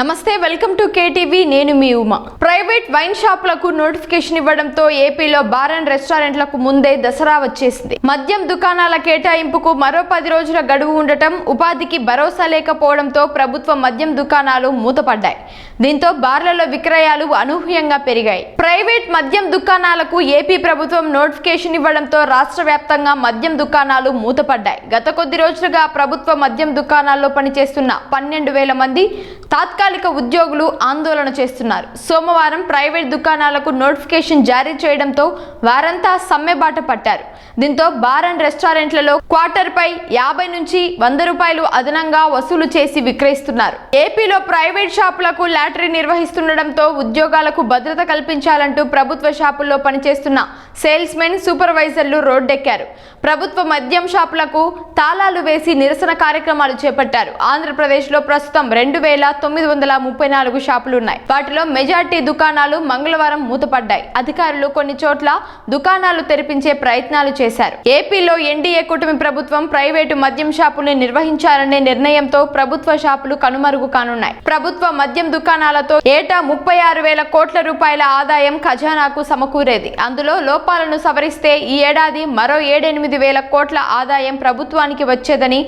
నమస్తే welcome to KTV నేను మీ ఉమా. ప్రైవేట్ వైన్ షాపులకు నోటిఫికేషన్ ఇవ్వడంతో ఏపీలో బార్ అండ్ రెస్టారెంట్లకు ముందే దసరా వచ్చేసింది. మద్యం దుకాణాల కేటాయింపుకు మరో పది రోజుల గడువు ఉండటం ఉపాధికి భరోసా లేకపోవడంతో ప్రభుత్వ మద్యం దుకాణాలు మూతపడ్డాయి. దీంతో బార్లలో విక్రయాలు అనూహ్యంగా పెరిగాయి. ప్రైవేట్ మద్యం దుకాణాలకు ఏపీ ప్రభుత్వం నోటిఫికేషన్ ఇవ్వడంతో రాష్ట్ర వ్యాప్తంగా మద్యం దుకాణాలు మూతపడ్డాయి. గత కొద్ది రోజులుగా ప్రభుత్వ మద్యం దుకాణాల్లో పనిచేస్తున్న పన్నెండు వేల మంది తాత్కాలిక ఉద్యోగులు ఆందోళన చేస్తున్నారు. సోమవారం ప్రైవేట్ దుకాణాలకు నోటిఫికేషన్ జారీ చేయడంతో వారంతా సమ్మెబాట పట్టారు. దీంతో బార్ అండ్ రెస్టారెంట్లలో క్వార్టర్ పై యాభై నుంచి వంద రూపాయలు అదనంగా వసూలు చేసి విక్రయిస్తున్నారు. ఏపీలో ప్రైవేట్ షాపులకు లాటరీ నిర్వహిస్తుండటంతో ఉద్యోగాలకు భద్రత కల్పించాలంటూ ప్రభుత్వ షాపుల్లో పనిచేస్తున్న సేల్స్ మెన్ సూపర్వైజర్లు రోడ్డెక్కారు. ప్రభుత్వ మద్యం షాపులకు తాళాలు వేసి నిరసన కార్యక్రమాలు చేపట్టారు. ఆంధ్రప్రదేశ్లో ప్రస్తుతం రెండు వేల తొమ్మిది వందల ముప్పై నాలుగు షాపులు ఉన్నాయి. వాటిలో మెజార్టీ దుకాణాలు మంగళవారం మూతపడ్డాయి. అధికారులు కొన్ని చోట్ల దుకాణాలు తెరిపించే ప్రయత్నాలు చేశారు. ఏపీలో ఎన్డీఏ కూటమి ప్రభుత్వం ప్రైవేటు మద్యం షాపుల్ని నిర్వహించాలనే నిర్ణయంతో ప్రభుత్వ షాపులు కనుమరుగు కానున్నాయి. ప్రభుత్వ మద్యం దుకాణాలతో ఏటా ముప్పై ఆరు వేల కోట్ల రూపాయల ఆదాయం ఖజానాకు సమకూరేది. అందులో లోపాలను సవరిస్తే ఈ ఏడాది మరో ఏడెనిమిది వేల కోట్ల ఆదాయం ప్రభుత్వానికి వచ్చేదని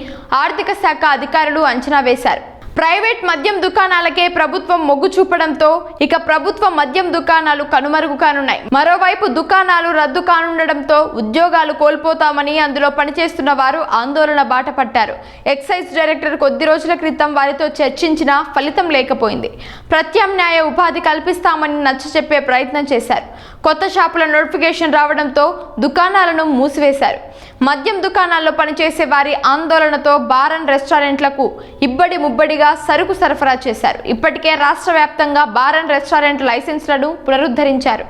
ఆర్థిక శాఖ అధికారులు అంచనా వేశారు. ప్రైవేట్ మద్యం దుకాణాలకే ప్రభుత్వం మొగ్గు చూపడంతో ఇక ప్రభుత్వ మద్యం దుకాణాలు కనుమరుగు కానున్నాయి. మరోవైపు దుకాణాలు రద్దు కానుండడంతో ఉద్యోగాలు కోల్పోతామని అందులో పనిచేస్తున్న వారు ఆందోళన బాట పట్టారు ఎక్సైజ్ డైరెక్టర్ కొద్ది రోజుల క్రితం వారితో చర్చించినా ఫలితం లేకపోయింది. ప్రత్యామ్నాయ ఉపాధి కల్పిస్తామని నచ్చచెప్పే ప్రయత్నం చేశారు. కొత్త షాపుల నోటిఫికేషన్ రావడంతో దుకాణాలను మూసివేశారు. మద్యం దుకాణాల్లో పనిచేసే వారి ఆందోళనతో బార్ అండ్ రెస్టారెంట్లకు ఇబ్బడి ముబ్బడిగా సరుకు సరఫరా చేశారు. ఇప్పటికే రాష్ట్ర వ్యాప్తంగా బార్ అండ్ రెస్టారెంట్ లైసెన్స్లను పునరుద్ధరించారు.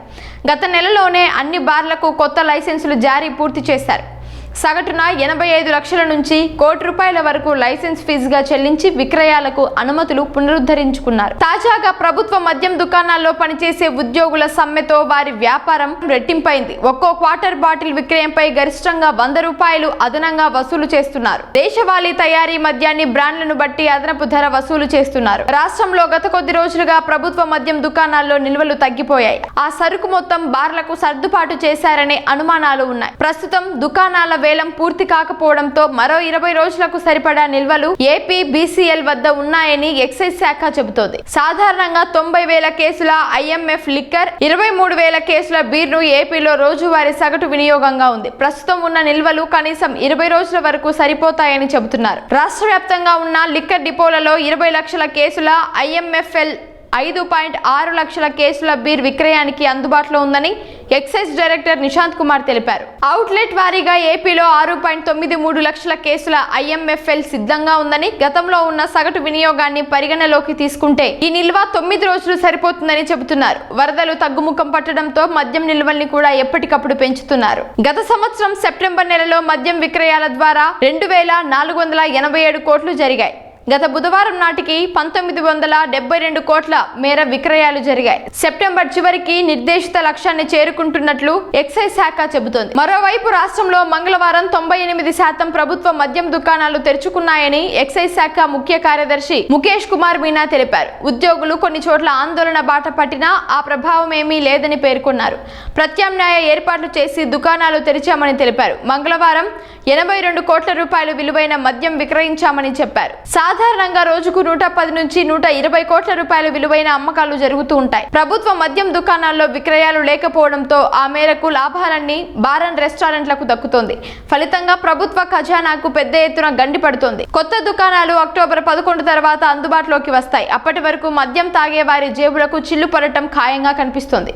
గత నెలలోనే అన్ని బార్లకు కొత్త లైసెన్సులు జారీ పూర్తి చేశారు. సగటున ఎనభై ఐదు లక్షల నుంచి కోటి రూపాయల వరకు లైసెన్స్ ఫీజుగా చెల్లించి విక్రయాలకు అనుమతులు పునరుద్ధరించుకున్నారు. తాజాగా ప్రభుత్వ మద్యం దుకాణాల్లో పనిచేసే ఉద్యోగుల సమ్మెతో వారి వ్యాపారం రెట్టింపైంది. ఒక్కో క్వార్టర్ బాటిల్ విక్రయంపై గరిష్టంగా వంద రూపాయలు అదనంగా వసూలు చేస్తున్నారు. దేశవాళీ తయారీ మద్యాన్ని బ్రాండ్లను బట్టి అదనపు ధర వసూలు చేస్తున్నారు. రాష్ట్రంలో గత కొద్ది రోజులుగా ప్రభుత్వ మద్యం దుకాణాల్లో నిల్వలు తగ్గిపోయాయి. ఆ సరుకు మొత్తం బార్లకు సర్దుబాటు చేశారనే అనుమానాలు ఉన్నాయి. ప్రస్తుతం దుకాణాల వేలం పూర్తి కాకపోవడంతో మరో ఇరవై రోజులకు సరిపడా నిల్వలు ఏపీ బీసీఎల్ వద్ద ఉన్నాయని ఎక్సైజ్ శాఖ చెబుతోంది. సాధారణంగా తొంభై వేల కేసుల ఐఎంఎఫ్ లిక్కర్ ఇరవై మూడు వేల కేసుల బీర్ను ఏపీలో రోజువారీ సగటు వినియోగంగా ఉంది. ప్రస్తుతం ఉన్న నిల్వలు కనీసం ఇరవై రోజుల వరకు సరిపోతాయని చెబుతున్నారు. రాష్ట్ర వ్యాప్తంగా ఉన్న లిక్కర్ డిపోలలో ఇరవై లక్షల కేసుల ఐఎంఎఫ్ఎల్ ఐదు పాయింట్ ఆరు లక్షల కేసుల బీర్ విక్రయానికి అందుబాటులో ఉందని ఎక్సైజ్ డైరెక్టర్ నిశాంత్ కుమార్ తెలిపారు. అవుట్లెట్ వారీగా ఏపీలో ఆరు పాయింట్ తొమ్మిది మూడు లక్షల కేసుల ఐఎంఎఫ్ఎల్ సిద్ధంగా ఉందని గతంలో ఉన్న సగటు వినియోగాన్ని పరిగణలోకి తీసుకుంటే ఈ నిల్వ తొమ్మిది రోజులు సరిపోతుందని చెబుతున్నారు. వరదలు తగ్గుముఖం పట్టడంతో మద్యం నిల్వల్ని కూడా ఎప్పటికప్పుడు పెంచుతున్నారు. గత సంవత్సరం సెప్టెంబర్ నెలలో మద్యం విక్రయాల ద్వారా రెండు వేల నాలుగు వందల ఎనభై ఏడు కోట్లు జరిగాయి. గత బుధవారం నాటికి పంతొమ్మిది వందల డెబ్బై రెండు కోట్ల మేర విక్రయాలు జరిగాయి. సెప్టెంబర్ చివరికి నిర్దేశిత లక్ష్యాన్ని చేరుకుంటున్నట్లు ఎక్సైజ్ శాఖ చెబుతోంది. మరోవైపు రాష్ట్రంలో మంగళవారం తొంభై ఎనిమిది శాతం ప్రభుత్వ మద్యం దుకాణాలు తెరుచుకున్నాయని ఎక్సైజ్ శాఖ ముఖ్య కార్యదర్శి ముఖేష్ కుమార్ మీనా తెలిపారు. ఉద్యోగులు కొన్ని చోట్ల ఆందోళన బాట పట్టినా ఆ ప్రభావం ఏమీ లేదని పేర్కొన్నారు. ప్రత్యామ్నాయ ఏర్పాట్లు చేసి దుకాణాలు తెరిచామని తెలిపారు. మంగళవారం ఎనభై రెండు కోట్ల రూపాయలు విలువైన మద్యం విక్రయించామని చెప్పారు. సాధారణంగా రోజుకు నూట పది నుంచి నూట ఇరవై కోట్ల రూపాయల విలువైన అమ్మకాలు జరుగుతూ ఉంటాయి. ప్రభుత్వ మద్యం దుకాణాల్లో విక్రయాలు లేకపోవడంతో ఆ మేరకు లాభాలన్నీ బార్ అండ్ రెస్టారెంట్లకు దక్కుతోంది. ఫలితంగా ప్రభుత్వ ఖజానాకు పెద్ద ఎత్తున గండి పడుతోంది. కొత్త దుకాణాలు అక్టోబర్ పదకొండు తర్వాత అందుబాటులోకి వస్తాయి. అప్పటి వరకు మద్యం తాగే వారి జేబులకు చిల్లు పడటం ఖాయంగా కనిపిస్తోంది.